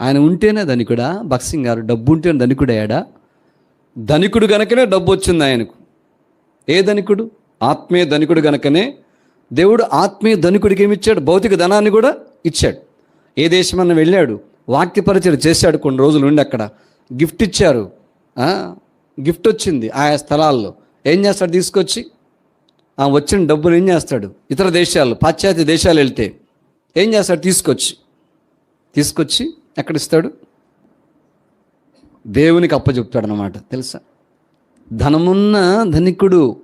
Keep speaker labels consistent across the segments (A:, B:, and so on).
A: ఆయన ఉంటేనే ధనికుడా? భక్సింగ్ గారు డబ్బు ఉంటేనే ధనికుడయ్యాడా ధనికుడు గనకనే డబ్బు వచ్చింది ఆయనకు. ఏ ధనికుడు? ఆత్మీయ ధనికుడు గనకనే దేవుడు ఆత్మీయ ధనికుడికి ఏమి ఇచ్చాడు? భౌతిక ధనాన్ని కూడా ఇచ్చాడు. ఏ దేశమన్నా వెళ్ళాడు? వాక్యపరిచయం చేశాడు కొన్ని రోజులు ఉండి అక్కడ. గిఫ్ట్ ఇచ్చారు. గిఫ్ట్ వచ్చింది ఆయా స్థలాల్లో. ఏం చేస్తాడు తీసుకొచ్చి? ఆ వచ్చిన డబ్బులు ఏం చేస్తాడు? ఇతర దేశాలు పాశ్చాత్య దేశాలు వెళ్తే ఏం చేస్తాడు తీసుకొచ్చి? తీసుకొచ్చి ఎక్కడ ఇస్తాడు దేవునికి అప్పచెప్తాడు అనమాట తెలుసా? ధనమున్న ధనికుడు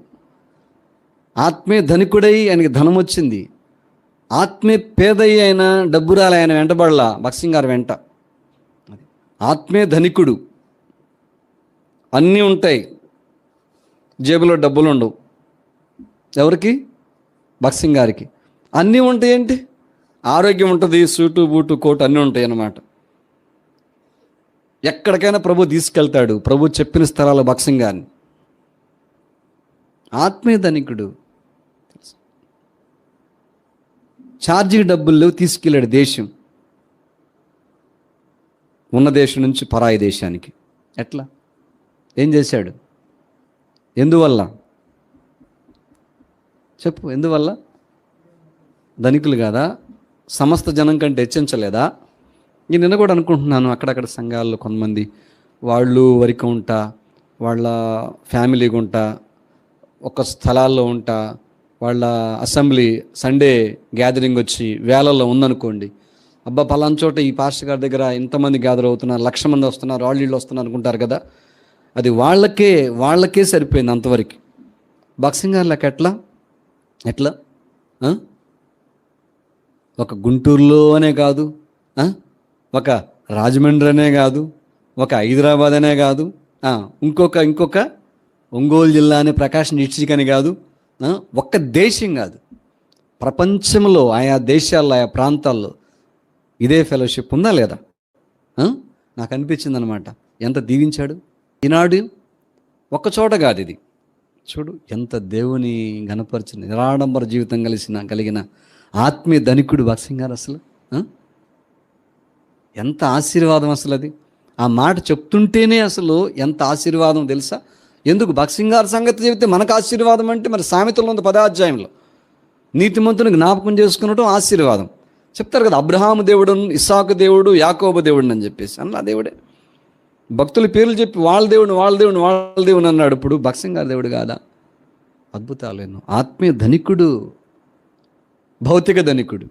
A: ఆత్మీయ ధనికుడై ఆయనకి ధనం వచ్చింది ఆత్మీయ పేదయ్య అయిన డబ్బురాలు ఆయన వెంటబడలా? భక్సింగ్ గారు వెంట. అది. ఆత్మీయ ధనికుడు అన్నీ ఉంటాయి. జేబులో డబ్బులు ఉండవు. ఎవరికి? భక్సింగ్ గారికి. అన్నీ ఉంటాయి ఏంటి? ఆరోగ్యం ఉంటుంది సూటు బూటు కోటు అన్నీ ఉంటాయి అన్నమాట ఎక్కడికైనా ప్రభు తీసుకెళ్తాడు. ప్రభు చెప్పిన స్థలాలు బక్సింగ్ ఆత్మీయ ధనికుడు ఛార్జింగ్ డబ్బుల్లో తీసుకెళ్ళాడు దేశం. ఉన్న దేశం నుంచి పరాయి దేశానికి. ఎట్లా? ఏం చేశాడు? ఎందువల్ల? చెప్పు ఎందువల్ల? ధనికులు కాదా? సమస్త జనం కంటే హెచ్చించలేదా నేను నిన్న కూడా అనుకుంటున్నాను అక్కడక్కడ సంఘాల్లో కొంతమంది వాళ్ళు వరకు ఉంటా వాళ్ళ ఫ్యామిలీ ఉంటా ఒక స్థలాల్లో ఉంటా వాళ్ళ అసెంబ్లీ సండే గ్యాదరింగ్ వచ్చి వేలల్లో ఉందనుకోండి అబ్బా పలానా చోట ఈ పాస్టర్ గారి దగ్గర ఇంతమంది గ్యాదర్ అవుతున్నారు లక్ష మంది వస్తున్నారు వాళ్ళు వీళ్ళు వస్తున్నారు అనుకుంటారు కదా అది వాళ్ళకే వాళ్ళకే సరిపోయింది అంతవరకు. బాక్సింగ్ గారులకు ఎట్లా? ఎట్లా? ఒక గుంటూరులోనే కాదు ఒక రాజమండ్రి అనే కాదు ఒక హైదరాబాద్ అనే కాదు ఇంకొక ఇంకొక ఒంగోలు జిల్లా అనే ప్రకాశం డిస్టిక్ అని కాదు ఒక్క దేశం కాదు. ప్రపంచంలో ఆయా దేశాల్లో ఆయా ప్రాంతాల్లో ఇదే ఫెలోషిప్ ఉందా లేదా? నాకు అనిపించింది అనమాట ఎంత దీవించాడు? ఈనాడు ఒక్క చోట కాదు ఇది. చూడు ఎంత దేవుని గణపరిచిన నిరాడంబర జీవితం కలిసిన కలిగిన ఆత్మీయ ధనికుడు భక్సింగ్ గారు అసలు ఎంత ఆశీర్వాదం అసలు అది? ఆ మాట చెప్తుంటేనే అసలు ఎంత ఆశీర్వాదం తెలుసా? ఎందుకు? భక్సింగారు సంగతి చెబితే మనకు ఆశీర్వాదం అంటే మరి సామెతలో ఉంది పదాధ్యాయంలో. నీతిమంతుని జ్ఞాపకం చేసుకున్నటం ఆశీర్వాదం. చెప్తారు కదా అబ్రహాము దేవుడు ఇస్సాకు దేవుడు యాకోబ దేవుడు అని చెప్పేసి. అన్న దేవుడే. భక్తుల పేర్లు చెప్పి వాళ్ళ దేవుడు వాళ్ళ దేవుడు వాళ్ళ దేవుడు అన్నాడు. ఇప్పుడు భక్సింగారు దేవుడు కాదా? అద్భుతాలేను ఆత్మీయ ధనికుడు భౌతిక ధనికుడు.